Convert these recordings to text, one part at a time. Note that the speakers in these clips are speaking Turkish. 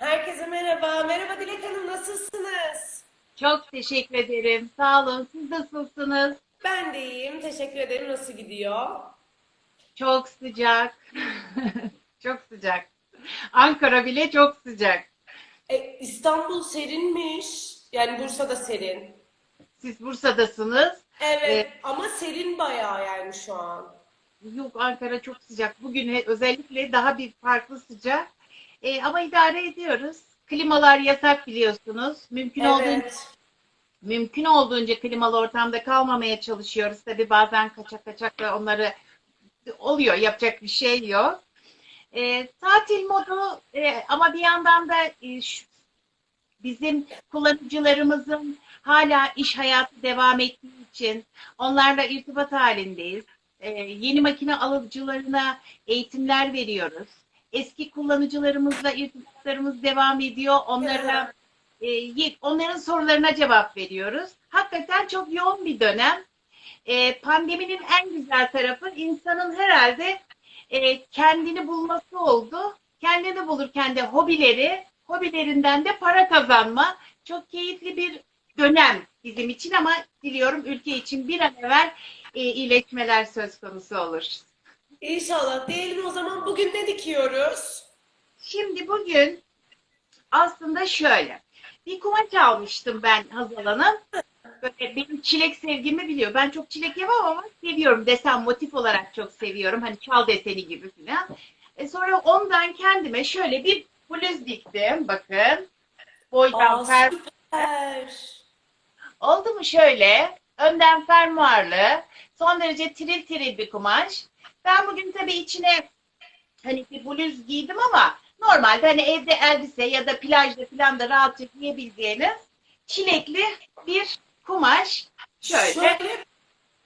Herkese merhaba. Merhaba Dilek Hanım nasılsınız? Çok teşekkür ederim. Sağ olun. Siz nasılsınız? Ben de iyiyim. Teşekkür ederim. Nasıl gidiyor? Çok sıcak. Çok sıcak. Ankara bile çok sıcak. E, İstanbul serinmiş. Yani Bursa'da serin. Siz Bursa'dasınız. Evet ama serin bayağı yani şu an. Yok Ankara çok sıcak. Bugün he- özellikle daha bir farklı sıcak. Ee, ama idare ediyoruz. Klimalar yasak biliyorsunuz. Mümkün olduğunca Evet. mümkün olduğunca klimalı ortamda kalmamaya çalışıyoruz. Tabii bazen kaçak kaçak da onları oluyor. Yapacak bir şey yok. E, tatil modu e, ama bir yandan da e, şu- bizim kullanıcılarımızın hala iş hayatı devam ettiği için onlarla irtibat halindeyiz. E, yeni makine alıcılarına eğitimler veriyoruz. Eski kullanıcılarımızla irtibatlarımız devam ediyor. Onlara e, onların sorularına cevap veriyoruz. Hakikaten çok yoğun bir dönem. E, pandeminin en güzel tarafı insanın herhalde e, kendini bulması oldu. Kendini bulurken de hobileri, hobilerinden de para kazanma. Çok keyifli bir dönem bizim için ama diliyorum ülke için bir an evvel e, iyileşmeler söz konusu olur. İnşallah. Diyelim o zaman bugün ne dikiyoruz? Şimdi bugün aslında şöyle. Bir kumaş almıştım ben Hazal Hanım. Böyle benim çilek sevgimi biliyor. Ben çok çilek yemem ama seviyorum. Desen motif olarak çok seviyorum. Hani çal deseni gibi falan. E sonra ondan kendime şöyle bir bluz diktim. Bakın. Boydan fer... Oldu mu şöyle? Önden fermuarlı. Son derece tiril tiril bir kumaş. Ben bugün tabii içine hani bir bluz giydim ama normalde hani evde elbise ya da plajda falan da rahatça giyebileceğiniz çilekli bir kumaş. Şöyle. Şöyle,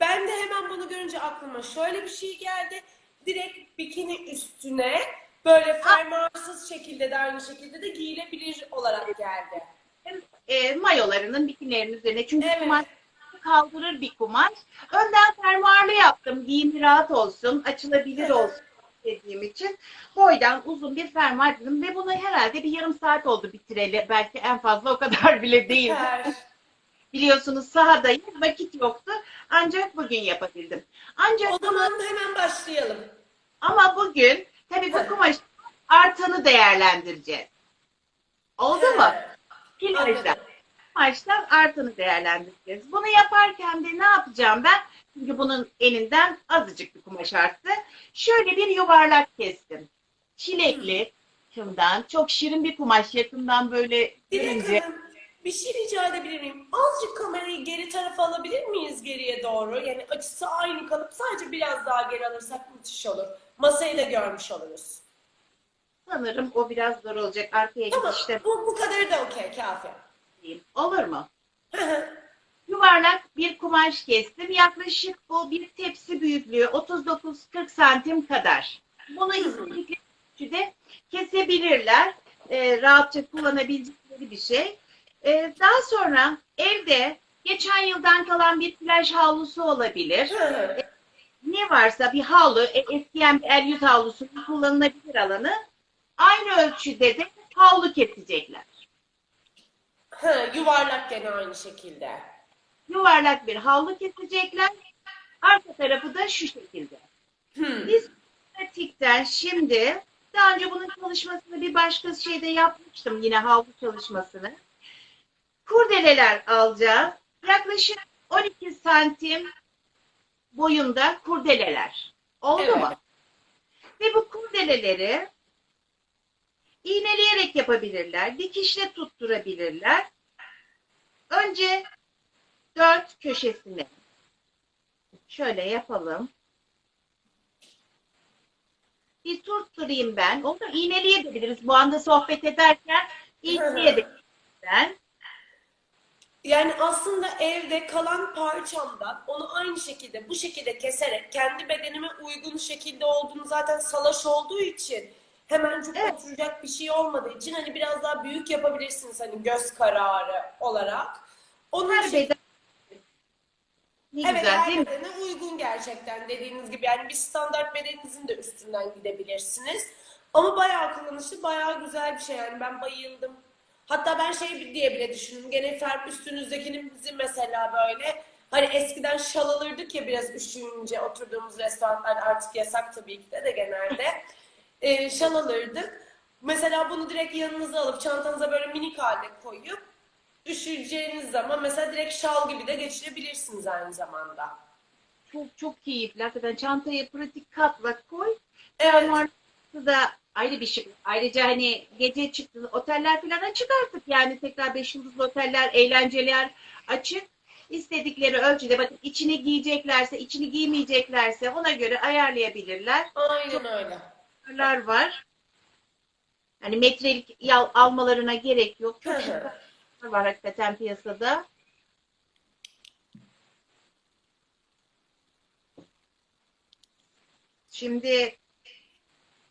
ben de hemen bunu görünce aklıma şöyle bir şey geldi. Direkt bikini üstüne böyle fermuarsız şekilde de aynı şekilde de giyilebilir olarak geldi. e, mayolarının bikinilerin üzerine. Çünkü Evet. kumaş kaldırır bir kumaş. Önden fermuarlı yaptım. Giyimi rahat olsun, açılabilir olsun dediğim için. Boydan uzun bir fermuar dedim ve bunu herhalde bir yarım saat oldu bitireli. Belki en fazla o kadar bile değil. Biliyorsunuz sahadayım, vakit yoktu. Ancak bugün yapabildim. Ancak O zaman hemen başlayalım. ama bugün tabii bu kumaş artanı değerlendireceğiz. Oldu mu? Plajda. Kumaştan artanı değerlendireceğiz. Bunu yaparken de ne yapacağım ben? Çünkü bunun elinden azıcık bir kumaş arttı. Şöyle bir yuvarlak kestim. Çilekli, şundan çok şirin bir kumaş yakından böyle görünce. Bir şey rica edebilir miyim? Azıcık kamerayı geri tarafa alabilir miyiz geriye doğru? Yani açısı aynı kalıp sadece biraz daha geri alırsak müthiş olur. Masayı da görmüş oluruz. Sanırım o biraz zor olacak. Arkaya Tamam, gidişte bu, bu kadarı da okey, kafi. Diyeyim. Olur mu? Yuvarlak bir kumaş kestim. Yaklaşık bu bir tepsi büyüklüğü 39-40 santim kadar. Bunu istedikleri ölçüde kesebilirler. Ee, rahatça kullanabilecekleri bir şey. Ee, daha sonra evde geçen yıldan kalan bir plaj havlusu olabilir. Ne varsa bir havlu, e, eskiyen bir el yüz havlusu kullanılabilir alanı. Aynı ölçüde de havlu kesecekler. Hı, yuvarlak gene aynı şekilde. yuvarlak bir havlu kesecekler. Arka tarafı da şu şekilde. Hı. Biz pratikten şimdi daha önce bunun çalışmasını bir başka şeyde yapmıştım yine havlu çalışmasını. Kurdeleler alacağız. Yaklaşık 12 santim boyunda kurdeleler. Oldu Evet. mu? Ve bu kurdeleleri iğneleyerek yapabilirler. Dikişle tutturabilirler. Önce dört köşesini şöyle yapalım. Bir tutturayım ben. Onu iğneleyebiliriz. Bu anda sohbet ederken iğneleyebiliriz ben. Yani aslında evde kalan parçamdan onu aynı şekilde bu şekilde keserek kendi bedenime uygun şekilde olduğunu zaten salaş olduğu için hemencik Evet. oturacak bir şey olmadığı için hani biraz daha büyük yapabilirsiniz hani göz kararı olarak. Onun Her beden ne evet güzel her değil mi? bedene uygun gerçekten dediğiniz gibi yani bir standart bedeninizin de üstünden gidebilirsiniz. Ama bayağı kullanışlı, bayağı güzel bir şey yani ben bayıldım. Hatta ben şey diye bile düşündüm. Gene Ferb üstünüzdekinin bizim mesela böyle hani eskiden şal alırdık ya biraz üşüyünce oturduğumuz restoranlar artık yasak tabii ki de de genelde. Ee, şal alırdık. Mesela bunu direkt yanınıza alıp çantanıza böyle minik halde koyup üşüyeceğiniz zaman mesela direkt şal gibi de geçirebilirsiniz aynı zamanda. Çok çok keyifli. Hakikaten çantaya pratik katla koy. Evet. Fermuarlısı da ayrı bir şey. Ayrıca hani gece çıktı oteller falan açık artık. Yani tekrar beş yıldızlı oteller, eğlenceler açık. İstedikleri ölçüde bakın içini giyeceklerse, içini giymeyeceklerse ona göre ayarlayabilirler. Aynen öyle. Ayarlar var. Hani metrelik almalarına gerek yok. Çok Var hakikaten piyasada. Şimdi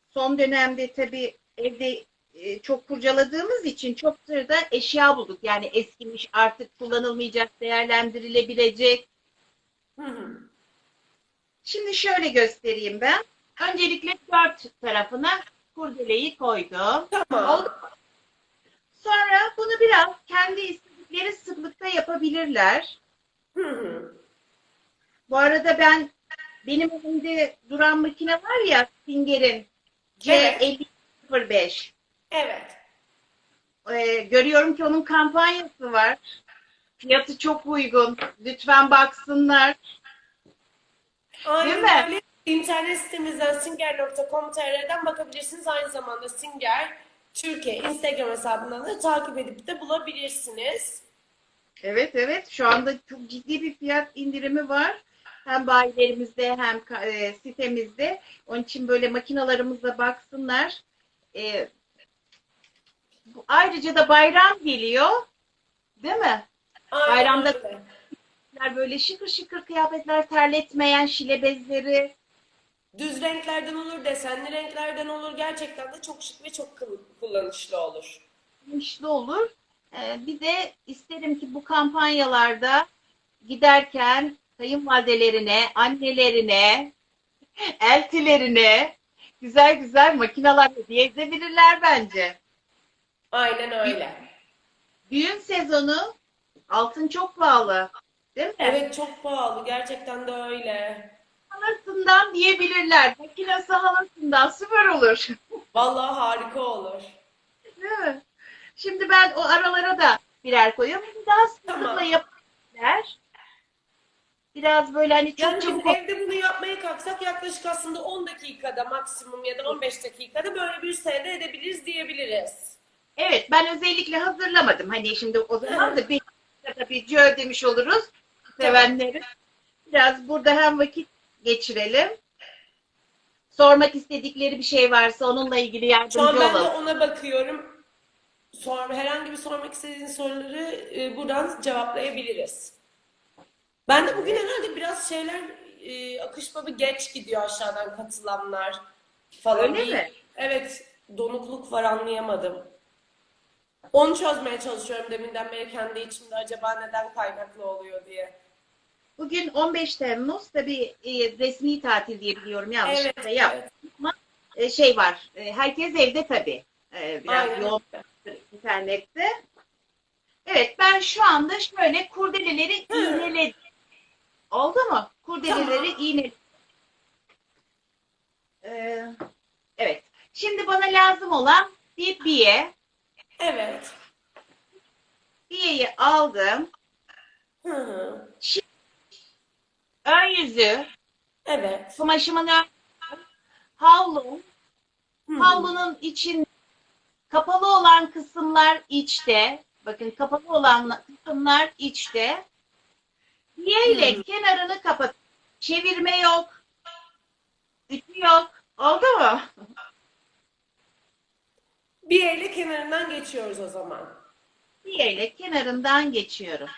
son dönemde tabii evde e, çok kurcaladığımız için çok da eşya bulduk. Yani eskimiş artık kullanılmayacak, değerlendirilebilecek. Şimdi şöyle göstereyim ben. Öncelikle dört tarafına kurdeleyi koydum. Tamam. Oldu mu? Sonra bunu biraz kendi istedikleri sıklıkta yapabilirler. Hı hı. Bu arada ben benim elimde duran makine var ya Singer'in Evet. C5005. Evet. Ee, görüyorum ki onun kampanyası var. Fiyatı çok uygun. Lütfen baksınlar. Aynen Değil mi? öyle. İnternet sitemizden singer.com.tr'den bakabilirsiniz. Aynı zamanda Singer Türkiye Instagram hesabından da takip edip de bulabilirsiniz. Evet evet şu anda çok ciddi bir fiyat indirimi var. Hem bayilerimizde hem e, sitemizde. Onun için böyle makinalarımıza baksınlar. E, bu- ayrıca da bayram geliyor. Değil mi? Aynen Bayramda- öyle. Böyle şıkır şıkır kıyafetler, terletmeyen şile bezleri. Düz renklerden olur, desenli renklerden olur. Gerçekten de çok şık ve çok kullanışlı olur. işli olur. Ee, bir de isterim ki bu kampanyalarda giderken kayınvalidelerine, annelerine, eltilerine güzel güzel makineler hediye edebilirler bence. Aynen öyle. Düğün sezonu altın çok pahalı. Değil mi? Evet çok pahalı. Gerçekten de öyle. Halasından diyebilirler. Makinesi halasından süper olur. Vallahi harika olur. Değil mi? Şimdi ben o aralara da birer koyuyorum. Daha sıklıkla Tamam. yapabilirler. Biraz böyle hani çok Yani çabuk evde bunu yapmaya kalksak yaklaşık aslında 10 dakikada maksimum ya da 15 dakikada böyle bir sene edebiliriz diyebiliriz. Evet, ben özellikle hazırlamadım. Hani şimdi o zaman da bir tabii cö demiş oluruz sevenleri. Biraz burada hem vakit geçirelim. Sormak istedikleri bir şey varsa onunla ilgili Şu an yardımcı ben de olalım. ona bakıyorum. Sonra herhangi bir sormak istediğin soruları e, buradan cevaplayabiliriz. Ben de bugün herhalde biraz şeyler e, akış baba geç gidiyor aşağıdan katılanlar falan. Öyle Bir- mi? Evet, donukluk var anlayamadım. Onu çözmeye çalışıyorum deminden beri kendi içimde acaba neden kaynaklı oluyor diye. Bugün 15 Temmuz tabii e, resmi tatil diye biliyorum yanlışlıkla Evet, yap. evet. Ama e, şey var. e, herkes evde tabii. E, biraz Aynen yoğun internette. Evet ben şu anda şöyle kurdeleleri iğneledim. Oldu mu? Kurdeleleri iğneledim. Ee, evet. Şimdi bana lazım olan bir biye. Evet. Biyeyi aldım. Hı hı. Ön yüzü, Evet. kumaşımın ön havlu, Hı hı. havlunun için kapalı olan kısımlar içte. Bakın kapalı olan kısımlar içte. Biye ile Hı. kenarını kapat. Çevirme yok. Ütü yok. Oldu mu? Bir elle kenarından geçiyoruz o zaman. Biye ile kenarından geçiyorum.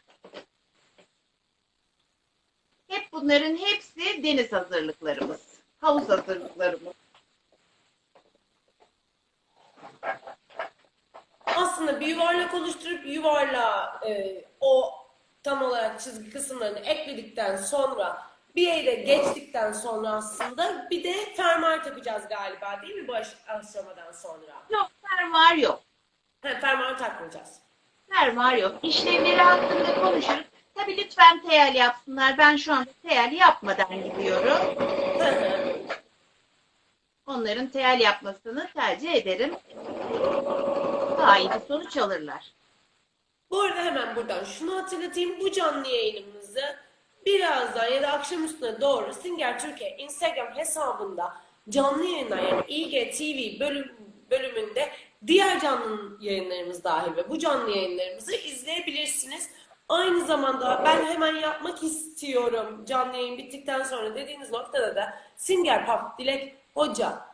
Bunların hepsi deniz hazırlıklarımız. Havuz hazırlıklarımız. Aslında bir yuvarlak oluşturup yuvarlağa e, o tam olarak çizgi kısımlarını ekledikten sonra bir yere geçtikten sonra aslında bir de fermuar takacağız galiba değil mi bu aş- aşamadan sonra? Yok fermuar yok. Ha, fermuar takmayacağız. Fermuar yok. İşlemleri hakkında konuşuruz. Tabii lütfen teyel yapsınlar. Ben şu anda teyel yapmadan gidiyorum. Onların teyel yapmasını tercih ederim. Daha iyi bir sonuç alırlar. Bu arada hemen buradan şunu hatırlatayım. Bu canlı yayınımızı birazdan ya da akşam üstüne doğru Singer Türkiye Instagram hesabında canlı yayınlar yani IGTV bölüm, bölümünde diğer canlı yayınlarımız dahil ve bu canlı yayınlarımızı izleyebilirsiniz. Aynı zamanda ben hemen yapmak istiyorum canlı yayın bittikten sonra dediğiniz noktada da Singer Pop Dilek Hoca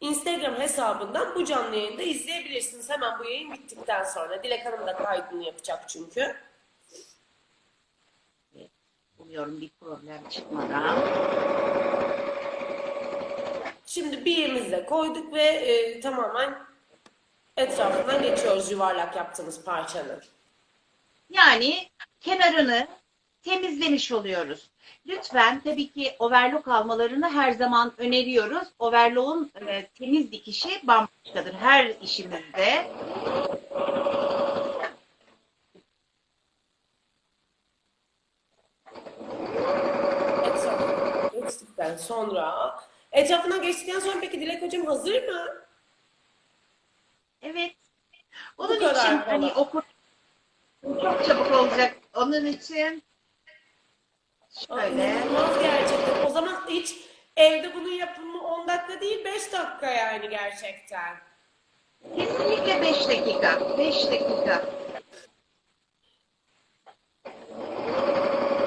Instagram hesabından bu canlı yayını da izleyebilirsiniz. Hemen bu yayın bittikten sonra. Dilek Hanım da kaydını yapacak çünkü. Umuyorum bir problem çıkmadan. Şimdi bir yerimize koyduk ve e, tamamen etrafından geçiyoruz yuvarlak yaptığımız parçanın. Yani kenarını temizlemiş oluyoruz. Lütfen tabii ki overlock almalarını her zaman öneriyoruz. Overlock'un e, temiz dikişi bambaşkadır her işimizde. Geçtikten sonra etrafına geçtikten sonra peki Dilek Hocam hazır mı? Evet. Onun için hani okur çok çabuk olacak. Onun için şöyle İnanılmaz gerçekten. O zaman hiç evde bunun yapımı 10 dakika değil 5 dakika yani gerçekten. kesinlikle 5 dakika. 5 dakika.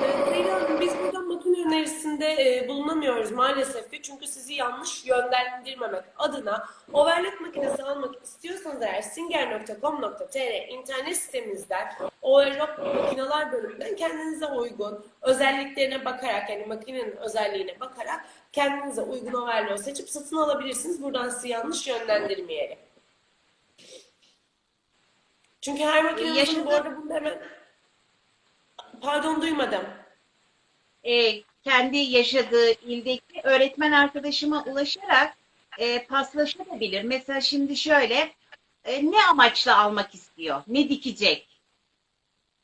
Ee, Zeyda Hanım, biz buradan makine önerisinde e, bulunamıyoruz maalesef ki çünkü sizi yanlış yönlendirmemek adına overlock makinesi almak istiyorsanız eğer singer.com.tr internet sitemizden overlock makineler bölümünden kendinize uygun özelliklerine bakarak yani makinenin özelliğine bakarak kendinize uygun overlock seçip satın alabilirsiniz. Buradan sizi yanlış yönlendirmeyelim. Çünkü her makinemizin Yaşadığım- bu arada bunda hemen pardon duymadım. e, kendi yaşadığı ildeki öğretmen arkadaşıma ulaşarak e, paslaşabilir. Mesela şimdi şöyle e, ne amaçla almak istiyor? Ne dikecek?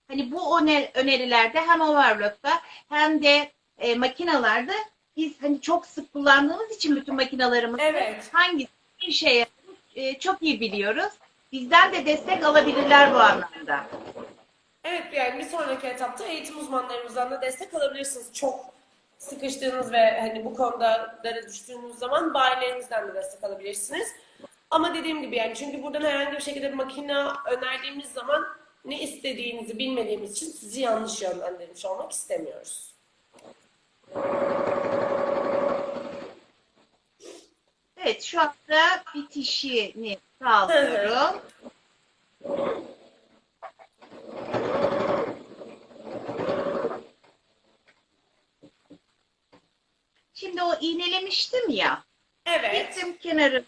Hani bu öne- önerilerde hem overlock'ta hem de e, makinalarda biz hani çok sık kullandığımız için bütün makinalarımızda Evet. hangisi bir şeye e, çok iyi biliyoruz. Bizden de destek alabilirler bu anlamda. Evet yani bir sonraki etapta eğitim uzmanlarımızdan da destek alabilirsiniz. Çok sıkıştığınız ve hani bu konuda dara düştüğünüz zaman bayilerinizden de destek alabilirsiniz. Ama dediğim gibi yani çünkü buradan herhangi bir şekilde bir makine önerdiğimiz zaman ne istediğinizi bilmediğimiz için sizi yanlış yönlendirmiş olmak istemiyoruz. Evet şu anda bitişini sağlıyorum. Şimdi o iğnelemiştim ya. Evet. Gittim kenarı.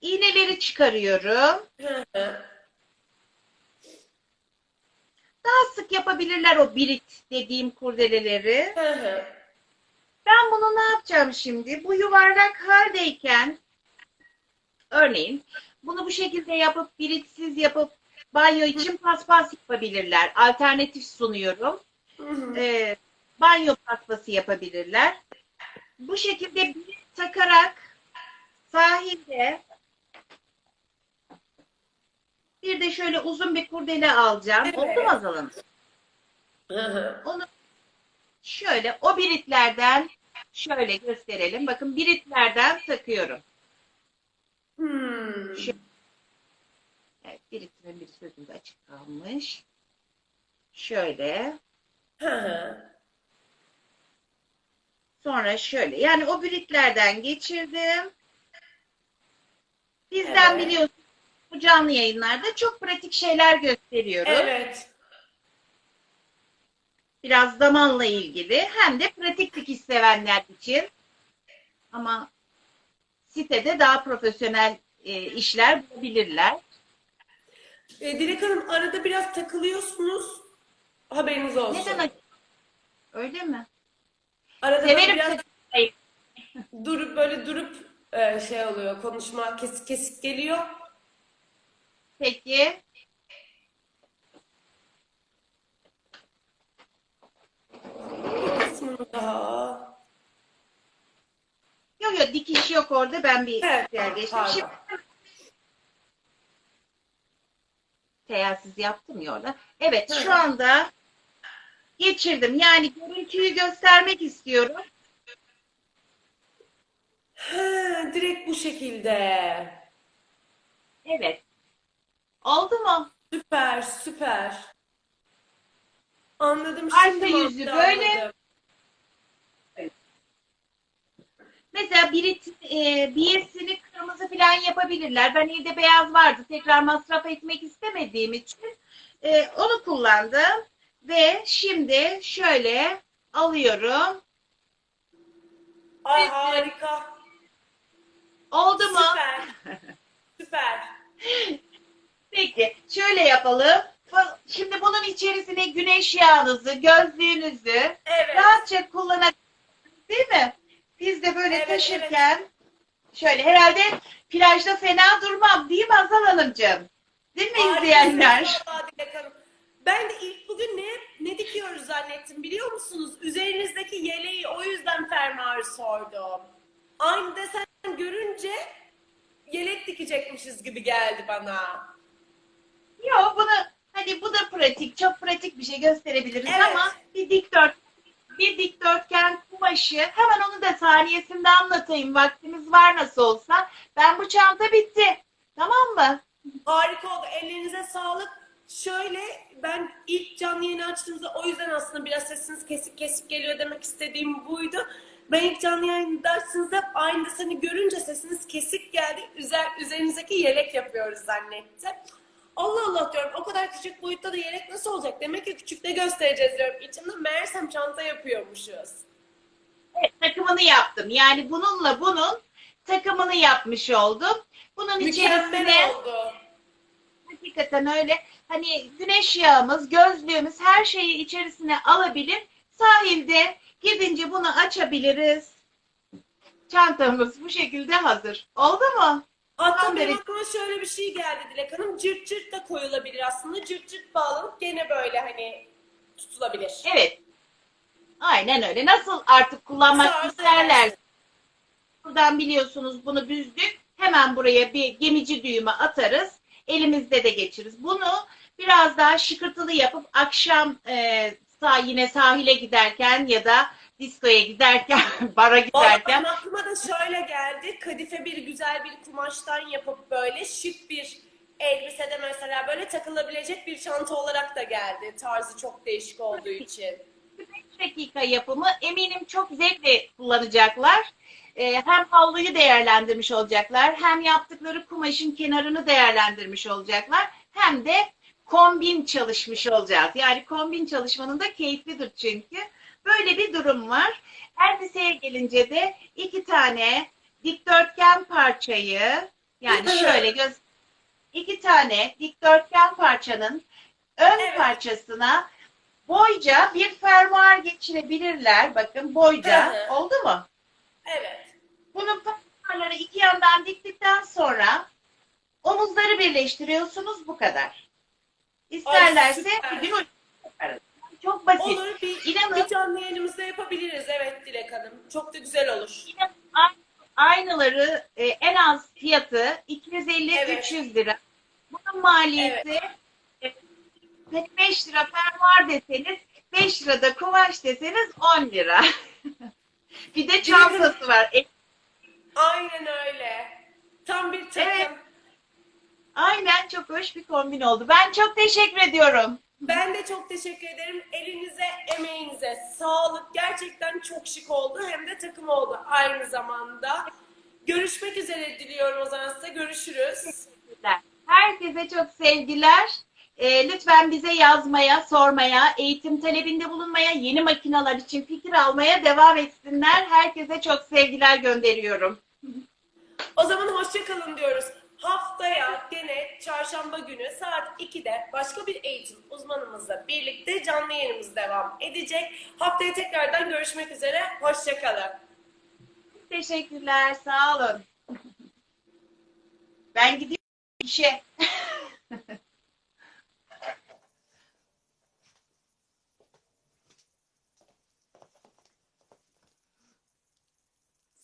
İğneleri çıkarıyorum. Hı hı. Daha sık yapabilirler o birit dediğim kurdeleleri. Hı hı. Ben bunu ne yapacağım şimdi? Bu yuvarlak haldeyken örneğin bunu bu şekilde yapıp biritsiz yapıp banyo için paspas yapabilirler. Alternatif sunuyorum. Hı hı. Ee, banyo paspası yapabilirler. Bu şekilde bir takarak sahilde bir de şöyle uzun bir kurdele alacağım. Evet. Oldu mu hı. Onu şöyle o biritlerden şöyle gösterelim. Bakın biritlerden takıyorum. Hmm. Şu- Evet, biritimin bir sözünde açık kalmış. Şöyle. Hı hı. Sonra şöyle. Yani o biritlerden geçirdim. Bizden Evet. biliyorsunuz bu canlı yayınlarda çok pratik şeyler gösteriyoruz. Evet. Biraz zamanla ilgili hem de pratik dikiş sevenler için. Ama sitede daha profesyonel e, işler bulabilirler. E, Dilek Hanım arada biraz takılıyorsunuz. Haberiniz olsun. Neden? Öyle mi? Arada Severim biraz durup böyle durup e, şey oluyor. Konuşma kesik kesik geliyor. Peki. Bir kısmını daha. Yok yok dikiş yok orada. Ben bir Evet, yer geçtim. pardon. Şimdi yaptım ya orada. Evet Hı. şu anda geçirdim. Yani görüntüyü göstermek istiyorum. He, direkt bu şekilde. Evet. Oldu mu? Süper, süper. Anladım Arka şimdi yüzü mantığı böyle. anladım. Mesela biri e, birisini kırmızı falan yapabilirler. Ben evde beyaz vardı. Tekrar masraf etmek istemediğim için e, onu kullandım. Ve şimdi şöyle alıyorum. Ay harika. Oldu mu? Süper. Süper. Peki şöyle yapalım. Şimdi bunun içerisine güneş yağınızı, gözlüğünüzü Evet. rahatça kullanabilirsiniz değil mi? Biz de böyle Evet, taşırken şöyle herhalde plajda fena durmam değil mi Azal Hanımcığım? Değil mi Harikasınız izleyenler? vallahi. Ben de ilk bugün ne ne dikiyoruz zannettim biliyor musunuz? Üzerinizdeki yeleği o yüzden fermuarı sordum. Aynı desen görünce yelek dikecekmişiz gibi geldi bana. Yok bunu hani bu da pratik, çok pratik bir şey gösterebiliriz Evet. ama bir dikdört bir dikdörtgen kumaşı hemen onu da saniyesinde anlatayım. Vaktimiz var nasıl olsa. Ben bu çanta bitti. Tamam mı? Harika oldu. Ellerinize sağlık. Şöyle ben ilk canlı yayını açtığımızda o yüzden aslında biraz sesiniz kesik kesik geliyor demek istediğim buydu. Ben ilk canlı yayını açtığınızda hep aynı seni görünce sesiniz kesik geldi. Üzer, üzerinizdeki yelek yapıyoruz zannettim. Allah Allah diyorum o kadar küçük boyutta da yelek nasıl olacak? Demek ki küçükte göstereceğiz diyorum. İçimde meğersem çanta yapıyormuşuz. Evet, takımını yaptım. Yani bununla bunun takımını yapmış oldum. Bunun içerisine Mükemmel oldu. Hakikaten öyle hani güneş yağımız, gözlüğümüz her şeyi içerisine alabilir. Sahilde gidince bunu açabiliriz. Çantamız bu şekilde hazır. Oldu mu? Hatta benim aklıma şöyle bir şey geldi Dilek Hanım. Cırt cırt da koyulabilir aslında. Cırt cırt bağlanıp gene böyle hani tutulabilir. Evet. Aynen öyle. Nasıl artık kullanmak Nasıl isterler. Buradan biliyorsunuz bunu büzdük. Hemen buraya bir gemici düğümü atarız. Elimizde de geçiririz. Bunu biraz daha şıkırtılı yapıp akşam e, sağ, yine sahile giderken ya da diskoya giderken, bara giderken Vallahi aklıma da şöyle geldi. Kadife bir güzel bir kumaştan yapıp böyle şık bir elbisede mesela böyle takılabilecek bir çanta olarak da geldi. Tarzı çok değişik olduğu için. 5 dakika yapımı eminim çok zevkle kullanacaklar. Ee, hem havluyu değerlendirmiş olacaklar, hem yaptıkları kumaşın kenarını değerlendirmiş olacaklar, hem de kombin çalışmış olacağız. Yani kombin çalışmanın da keyiflidir çünkü. Böyle bir durum var. Elbiseye gelince de iki tane dikdörtgen parçayı, yani şöyle göz iki tane dikdörtgen parçanın ön Evet. parçasına boyca bir fermuar geçirebilirler. Bakın boyca. Hı hı. Oldu mu? Evet. Bunun fermuarları iki yandan diktikten sonra omuzları birleştiriyorsunuz bu kadar. İsterlerse bir yaparız. Çok basit. Olur bir, İnanın- bir canlı yayınımızda yapabiliriz. Evet Dilek Hanım. Çok da güzel olur. Aynı- Aynaları e, en az fiyatı 250-300 Evet. lira. Bunun maliyeti e, 5 lira fermuar deseniz 5 lirada kumaş deseniz 10 lira. bir de çantası var. E, Aynen öyle. Tam bir takım. Evet. Aynen çok hoş bir kombin oldu. Ben çok teşekkür ediyorum. Ben de çok teşekkür ederim. Elinize, emeğinize sağlık. Gerçekten çok şık oldu. Hem de takım oldu aynı zamanda. Görüşmek üzere diliyorum o zaman size. Görüşürüz. Herkese çok sevgiler. E, lütfen bize yazmaya, sormaya, eğitim talebinde bulunmaya, yeni makineler için fikir almaya devam etsinler. Herkese çok sevgiler gönderiyorum. O zaman hoşça kalın diyoruz. Haftaya gene çarşamba günü saat 2'de başka bir eğitim uzmanımızla birlikte canlı yayınımız devam edecek. Haftaya tekrardan görüşmek üzere. Hoşçakalın. Teşekkürler, sağ olun. Ben gidiyorum işe.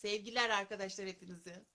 Sevgiler arkadaşlar hepinize.